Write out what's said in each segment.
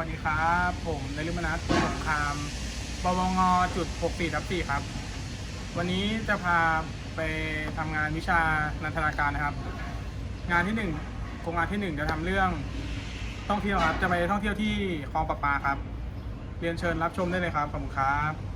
วัสดีครับ ผมนฤมนัทสงครามปวงจุด64ทับ4ครับ วันนี้จะพาไปทำงานวิชานันทนาการนะครับ งานที่หนึ่งโครงงานที่หนึ่งจะทำเรื่องท่องเที่ยวครับ จะไปท่องเที่ยวที่คลองประปาครับ เรียนเชิญรับชมได้เลยครับ ขอบคุณครับ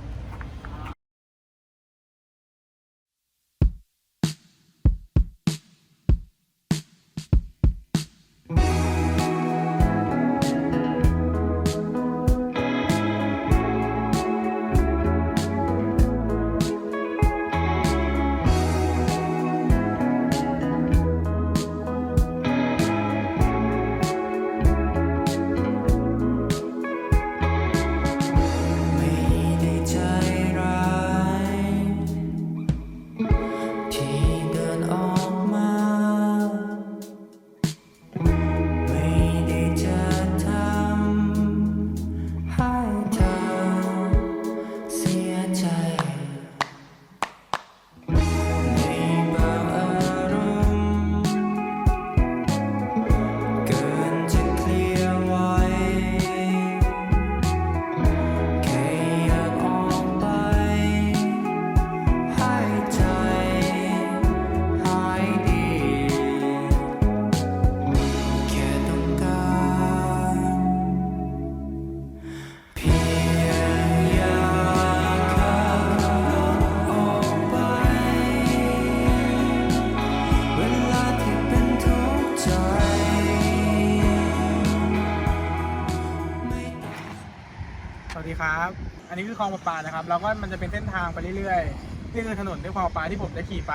สวัสดีครับ อันนี้คือคลองประปานะครับ แล้วก็มันจะเป็นเส้นทางไปเรื่อยๆ นี่คือถนนด้วยคลองประปาที่ผมจะขี่ไป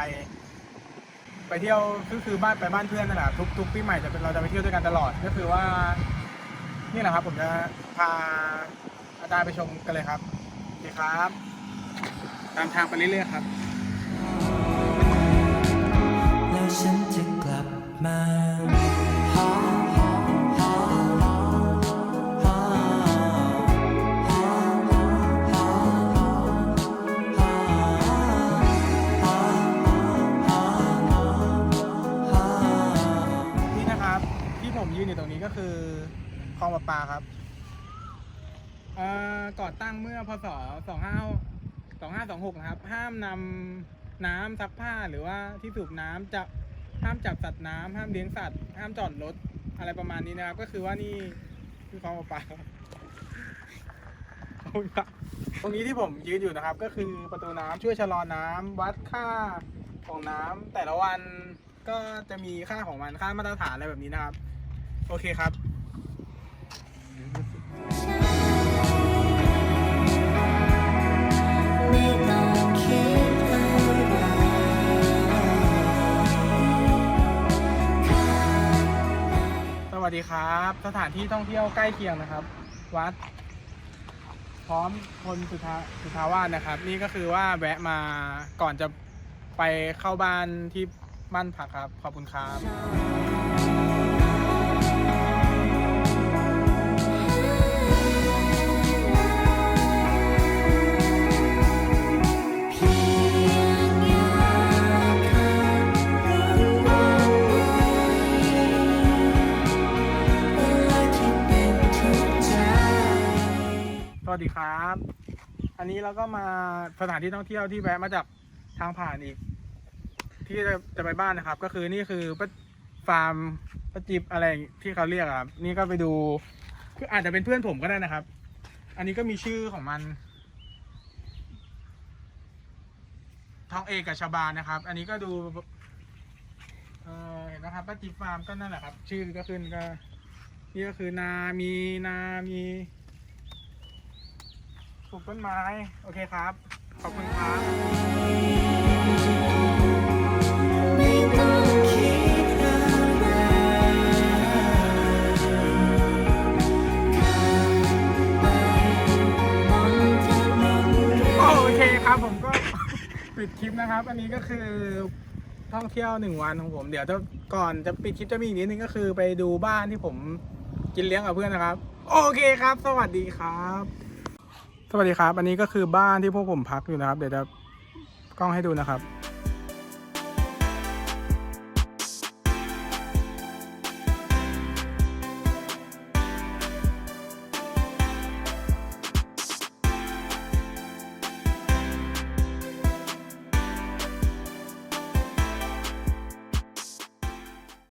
ไปเที่ยวก็คือบ้านไปบ้านเพื่อนนั่นแหละทุกทุกปีใหม่จะเป็นเราจะไปเที่ยวด้วยกันตลอด ก็คือว่า นี่แหละครับ ผมจะพาอาจารย์ไปชมกันเลยครับสวัสดีครับ ตามทางไปเรื่อยๆครับ คลองประปาครับเอ่อก่อตั้งเมื่อพศ25 2526นะครับ ห้ามนำน้ำซักผ้าหรือว่าที่สูบน้ำจะห้ามจับสัตว์น้ำห้ามเลี้ยงสัตว์ ห้ามจอดรถอะไรประมาณนี้นะครับ ก็คือว่านี่คือคลองประปาครับขอบคุณครับตรงนี้ที่ผมยืนอยู่นะครับ ก็คือประตูน้ำช่วยชะลอน้ำวัดค่าของน้ำแต่ละวันก็จะมีค่าของมันค่ามาตรฐานอะไรแบบนี้นะครับ โอเคครับ ไม่ต้องคิดอะไรข้างใน สวัสดีครับ สถานที่ท่องเที่ยวใกล้เคียงนะครับ วัด พร้อมพลสุทาสุทาวาสนะครับ นี่ก็คือว่าแวะมาก่อนจะไปเข้าบ้านที่บ้านพักครับ ขอบคุณครับ วัสดีครับ อันนี้เราก็มาสถานที่ท่องเที่ยวที่แวะมาจากทางผ่านอีก ที่จะจะไปบ้านนะครับ ก็คือนี่คือฟาร์มป้าจิบอะไรที่เขาเรียกครับ นี่ก็ไปดูคืออาจจะเป็นเพื่อนผมก็ได้นะครับ อันนี้ก็มีชื่อของมัน ทองเอกกับชาบานนะครับ อันนี้ก็ดูเออเห็นนะครับป้าจิบฟาร์มก็นั่นแหละครับ ชื่อก็ขึ้นก็นี่ก็คือนา มีนา มี ปลูกต้นไม้ โอเคครับ ขอบคุณครับ โอเคครับผมก็ ปิดคลิปนะครับ อันนี้ก็คือท่องเที่ยวหนึ่งวันของผม เดี๋ยวจะก่อนจะปิดคลิปจะมีอีกนิดนึงก็คือไปดูบ้านที่ผมกินเลี้ยงกับเพื่อนนะครับ โอเคครับ สวัสดีครับ สวัสดีครับ อันนี้ก็คือบ้านที่พวกผมพักอยู่นะครับ เดี๋ยวจะกล้องให้ดูนะครับ